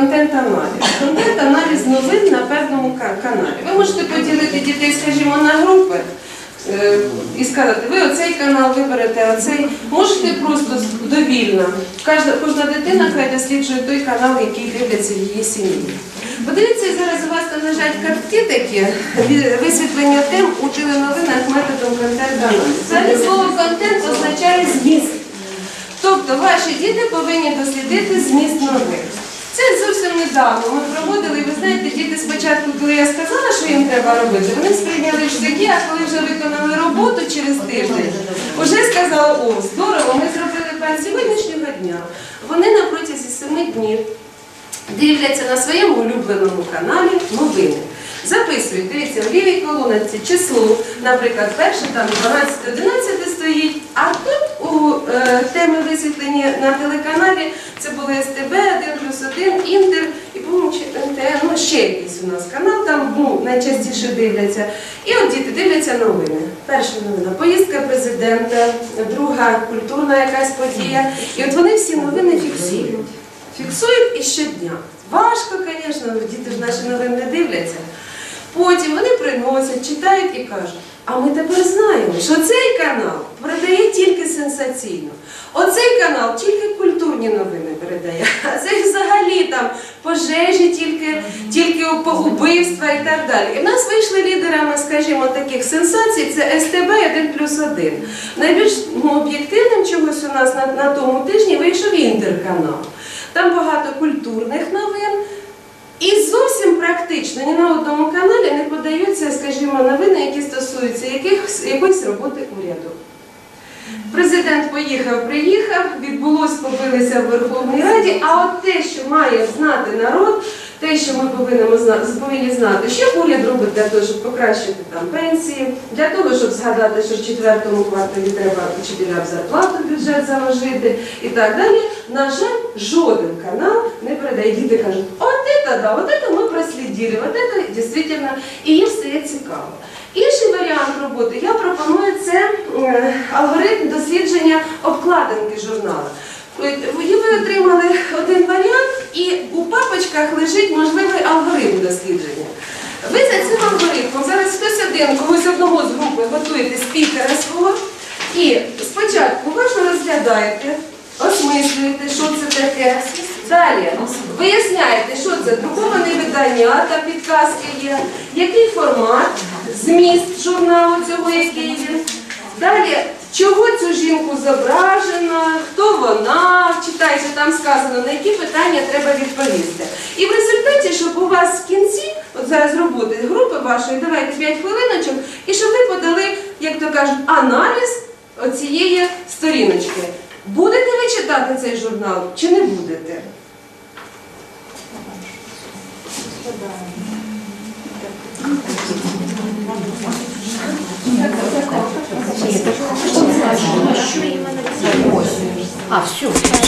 контент-аналіз. Контент-аналіз новин на певному каналі. Ви можете поділити дітей, скажімо, на групи. е, І сказати, ви оцей канал виберете, оцей. Можете просто довільно. Кожна, кожна дитина хай досліджує той канал, який дивляться в її сім'ї. Подивіться, зараз у вас там лежать картки такі, висвітлення тем у теленовинах методом контент-аналізу. Взагалі слово контент означає зміст. Тобто ваші діти повинні дослідити зміст новин. Це зовсім недавно ми проводили, і ви знаєте, діти спочатку, коли я сказала, що їм треба робити, вони сприйняли штуки, а коли вже виконали роботу через тиждень, вже сказали, о, здорово, ми зробили план сьогоднішнього дня. Вони на протязі семи днів дивляться на своєму улюбленому каналі новини. Записують, дивіться, в лівій колонці число, наприклад, перше там 12-11 стоїть, а тут у темі висвітлені на телеканалі це були СТБ, 1 плюс 1, Інтер і по-моєму, ну ще якийсь у нас канал, там ну, найчастіше дивляться. І от діти дивляться новини. Перша новина поїздка президента, друга культурна якась подія. І от вони всі новини фіксують. Фіксують і щодня. Важко, звісно, діти ж наші новини не дивляться. Потім вони приносять, читають і кажуть, а ми тепер знаємо, що цей канал передає тільки сенсаційно. Оцей канал тільки культурні новини передає, а цей взагалі там пожежі, тільки, тільки убивства і так далі. І в нас вийшли лідерами, скажімо, таких сенсацій, це СТБ 1 плюс 1. Найбільш ну, об'єктивним чогось у нас на, на тому тижні вийшов інтерканал. Там багато культурних новин. І зовсім практично ні на одному каналі не подаються, скажімо, новини, які стосуються якихось, якоїсь роботи уряду. Президент поїхав, приїхав, відбулось, побилися в Верховній Раді, а от те, що має знати народ, те, що ми повинні знати, що уряд робить для того, щоб покращити там пенсії, для того, щоб згадати, що в четвертому кварталі треба вчителям зарплату бюджет заложити і так далі. На жаль, жоден канал не передає. Діти кажуть, от це да, от це ми прослідили, от це дійсно, і їм стає цікаво. Інший варіант роботи я пропоную це е, алгоритм дослідження обкладинки журналу. Е, Ви отримали один варіант, і у папочках лежить можливий алгоритм дослідження. Ви за цим алгоритмом зараз хтось один, когось одного з групи готуєте спікера свого, і спочатку уважно розглядаєте, осмислюєте, що це таке. Далі виясняєте, що це друковане видання, та підказки є, який формат, зміст журналу цього, який він. Далі, чого цю жінку зображено, хто вона, читайте, там сказано, на які питання треба відповісти. І в результаті, щоб у вас в кінці, от зараз роботи групи вашої, давайте 5 хвилиночок, і щоб ви подали, як то кажуть, аналіз оцієї сторіночки. Будете ви читати цей журнал чи не будете? А, все.